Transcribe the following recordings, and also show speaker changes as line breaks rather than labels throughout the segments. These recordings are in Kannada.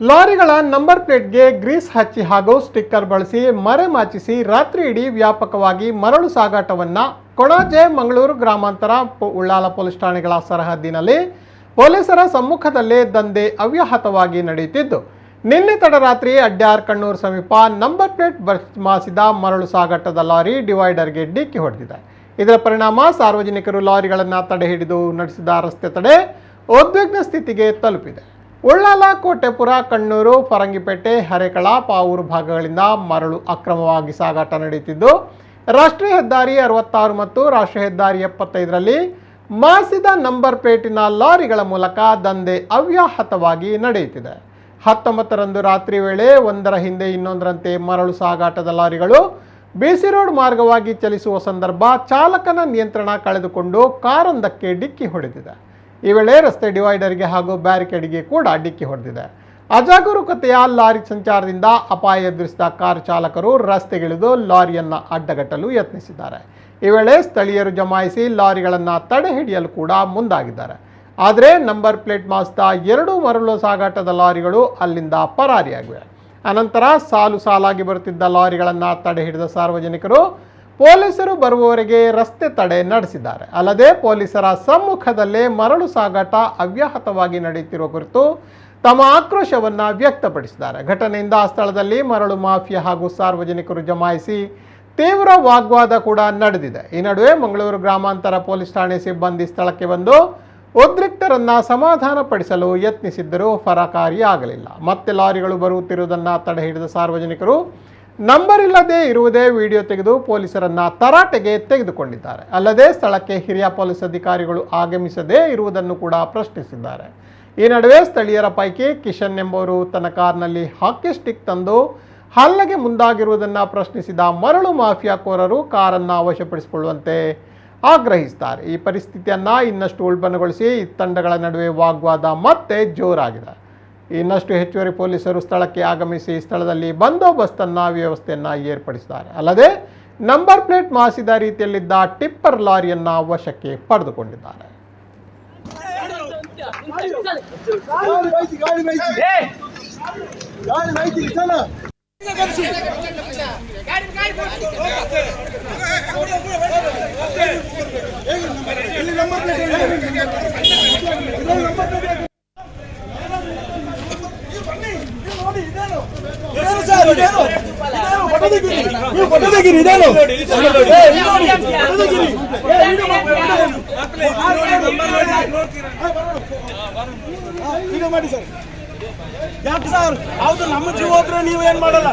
ಲಾರಿಗಳ ನಂಬರ್ ಪ್ಲೇಟ್ಗೆ ಗ್ರೀಸ್ ಹಚ್ಚಿ ಹಾಗೂ ಸ್ಟಿಕ್ಕರ್ ಬಳಸಿ ಮರೆಮಾಚಿಸಿ ರಾತ್ರಿ ಇಡೀ ವ್ಯಾಪಕವಾಗಿ ಮರಳು ಸಾಗಾಟವನ್ನು ಕೊಣಾಜೆ ಮಂಗಳೂರು ಗ್ರಾಮಾಂತರ ಉಳ್ಳಾಲ ಪೊಲೀಸ್ ಠಾಣೆಗಳ ಸರಹದ್ದಿನಲ್ಲಿ ಪೊಲೀಸರ ಸಮ್ಮುಖದಲ್ಲೇ ದಂಧೆ ಅವ್ಯಾಹತವಾಗಿ ನಡೆಯುತ್ತಿದ್ದು. ನಿನ್ನೆ ತಡರಾತ್ರಿ ಅಡ್ಯಾರ್ ಕಣ್ಣೂರು ಸಮೀಪ ನಂಬರ್ ಪ್ಲೇಟ್ ಮಾಸಿದ ಮರಳು ಸಾಗಾಟದ ಲಾರಿ ಡಿವೈಡರ್ಗೆ ಡಿಕ್ಕಿ ಹೊಡೆದಿದೆ. ಇದರ ಪರಿಣಾಮ ಸಾರ್ವಜನಿಕರು ಲಾರಿಗಳನ್ನು ತಡೆ ಹಿಡಿದು ನಡೆಸಿದ ರಸ್ತೆ ತಡೆ ಉದ್ವಿಗ್ನ ಸ್ಥಿತಿಗೆ ತಲುಪಿದೆ. ಉಳ್ಳಾಲ ಕೋಟೆಪುರ ಕಣ್ಣೂರು, ಫರಂಗಿಪೇಟೆ, ಹರೇಕಳ, ಪಾವೂರು ಭಾಗಗಳಿಂದ ಮರಳು ಅಕ್ರಮವಾಗಿ ಸಾಗಾಟ ನಡೆಯುತ್ತಿದ್ದು, ರಾಷ್ಟ್ರೀಯ ಹೆದ್ದಾರಿ ಅರವತ್ತಾರು ಮತ್ತು ರಾಷ್ಟ್ರೀಯ ಹೆದ್ದಾರಿ ಎಪ್ಪತ್ತೈದರಲ್ಲಿ ಮಾಸಿದ ನಂಬರ್ ಪ್ಲೇಟಿನ ಲಾರಿಗಳ ಮೂಲಕ ದಂಧೆ ಅವ್ಯಾಹತವಾಗಿ ನಡೆಯುತ್ತಿದೆ. ಹತ್ತೊಂಬತ್ತರಂದು ರಾತ್ರಿ ವೇಳೆ ಒಂದರ ಹಿಂದೆ ಇನ್ನೊಂದರಂತೆ ಮರಳು ಸಾಗಾಟದ ಲಾರಿಗಳು ಬಿಸಿ ರೋಡ್ ಮಾರ್ಗವಾಗಿ ಚಲಿಸುವ ಸಂದರ್ಭ ಚಾಲಕನ ನಿಯಂತ್ರಣ ಕಳೆದುಕೊಂಡು ಕಾರೊಂದಕ್ಕೆ ಡಿಕ್ಕಿ ಹೊಡೆದಿದೆ. ಈ ವೇಳೆ ರಸ್ತೆ ಡಿವೈಡರ್ಗೆ ಹಾಗೂ ಬ್ಯಾರಿಕೇಡ್ಗೆ ಕೂಡ ಡಿಕ್ಕಿ ಹೊಡೆದಿದೆ. ಅಜಾಗರೂಕತೆಯ ಲಾರಿ ಸಂಚಾರದಿಂದ ಅಪಾಯ ಎದುರಿಸಿದ ಕಾರು ಚಾಲಕರು ರಸ್ತೆಗಿಳಿದು ಲಾರಿಯನ್ನು ಅಡ್ಡಗಟ್ಟಲು ಯತ್ನಿಸಿದ್ದಾರೆ. ಈ ವೇಳೆ ಸ್ಥಳೀಯರು ಜಮಾಯಿಸಿ ಲಾರಿಗಳನ್ನು ತಡೆ ಹಿಡಿಯಲು ಕೂಡ ಮುಂದಾಗಿದ್ದಾರೆ. ಆದರೆ ನಂಬರ್ ಪ್ಲೇಟ್ ಮಾಸ್ತ ಎರಡು ಮರಳು ಸಾಗಾಟದ ಲಾರಿಗಳು ಅಲ್ಲಿಂದ ಪರಾರಿಯಾಗಿವೆ. ಅನಂತರ ಸಾಲು ಸಾಲಾಗಿ ಬರುತ್ತಿದ್ದ ಲಾರಿಗಳನ್ನು ತಡೆ ಹಿಡಿದ ಸಾರ್ವಜನಿಕರು ಪೊಲೀಸರು ಬರುವವರೆಗೆ ರಸ್ತೆ ತಡೆ ನಡೆಸಿದ್ದಾರೆ. ಅಲ್ಲದೆ ಪೊಲೀಸರ ಸಮ್ಮುಖದಲ್ಲೇ ಮರಳು ಸಾಗಾಟ ಅವ್ಯಾಹತವಾಗಿ ನಡೆಯುತ್ತಿರುವ ಕುರಿತು ತಮ್ಮ ಆಕ್ರೋಶವನ್ನ ವ್ಯಕ್ತಪಡಿಸಿದ್ದಾರೆ. ಘಟನೆಯಿಂದ ಆ ಸ್ಥಳದಲ್ಲಿ ಮರಳು ಮಾಫಿಯಾ ಹಾಗೂ ಸಾರ್ವಜನಿಕರು ಜಮಾಯಿಸಿ ತೀವ್ರ ವಾಗ್ವಾದ ಕೂಡ ನಡೆದಿದೆ. ಈ ನಡುವೆ ಮಂಗಳೂರು ಗ್ರಾಮಾಂತರ ಪೊಲೀಸ್ ಠಾಣೆ ಸಿಬ್ಬಂದಿ ಸ್ಥಳಕ್ಕೆ ಬಂದು ಉದ್ರಿಕ್ತರನ್ನ ಸಮಾಧಾನಪಡಿಸಲು ಯತ್ನಿಸಿದ್ದರೂ ಫಲಕಾರಿಯಾಗಲಿಲ್ಲ ಮತ್ತೆ ಲಾರಿಗಳು ಬರುತ್ತಿರುವುದನ್ನ ತಡೆ ಹಿಡಿದ ಸಾರ್ವಜನಿಕರು ನಂಬರ್ ಇಲ್ಲದೆ ಇರುವುದೇ ವಿಡಿಯೋ ತೆಗೆದು ಪೊಲೀಸರನ್ನ ತರಾಟೆಗೆ ತೆಗೆದುಕೊಂಡಿದ್ದಾರೆ. ಅಲ್ಲದೆ ಸ್ಥಳಕ್ಕೆ ಹಿರಿಯ ಪೊಲೀಸ್ ಅಧಿಕಾರಿಗಳು ಆಗಮಿಸದೇ ಇರುವುದನ್ನು ಕೂಡ ಪ್ರಶ್ನಿಸಿದ್ದಾರೆ. ಈ ನಡುವೆ ಸ್ಥಳೀಯರ ಪೈಕಿ ಕಿಶನ್ ಎಂಬುವರು ತನ್ನ ಕಾರ್ನಲ್ಲಿ ಹಾಕಿ ಸ್ಟಿಕ್ ತಂದು ಹಲ್ಲೆಗೆ ಮುಂದಾಗಿರುವುದನ್ನು ಪ್ರಶ್ನಿಸಿದ ಮರಳು ಮಾಫಿಯಾಕೋರರು ಕಾರನ್ನು ವಶಪಡಿಸಿಕೊಳ್ಳುವಂತೆ ಆಗ್ರಹಿಸುತ್ತಾರೆ ಈ ಪರಿಸ್ಥಿತಿಯನ್ನು ಇನ್ನಷ್ಟು ಉಲ್ಬಣಗೊಳಿಸಿ ತಂಡಗಳ ನಡುವೆ ವಾಗ್ವಾದ ಮತ್ತೆ ಜೋರಾಗಿದೆ. ಇನ್ನಷ್ಟು ಹೆಚ್ಚುವರಿ ಪೊಲೀಸರು ಸ್ಥಳಕ್ಕೆ ಆಗಮಿಸಿ ಸ್ಥಳದಲ್ಲಿ ಬಂದೋಬಸ್ತನ್ನ ವ್ಯವಸ್ಥೆಯನ್ನು ಏರ್ಪಡಿಸಿದ್ದಾರೆ. ಅಲ್ಲದೆ ನಂಬರ್ ಪ್ಲೇಟ್ ಮಾಸಿದ ರೀತಿಯಲ್ಲಿದ್ದ ಟಿಪ್ಪರ್ ಲಾರಿಯನ್ನು ವಶಕ್ಕೆ ಪಡೆದುಕೊಂಡಿದ್ದಾರೆ.
ಕೊಟ್ಟದಗಿರಿ ಮಾಡಿ ಸರ್. ಯಾಕೆ ಸರ್? ಹೌದು ನಮ್ಮ ಜೀವ ಹೋದ್ರೆ ನೀವೇನ್ ಮಾಡಲ್ಲ?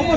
ಒಬ್ಬ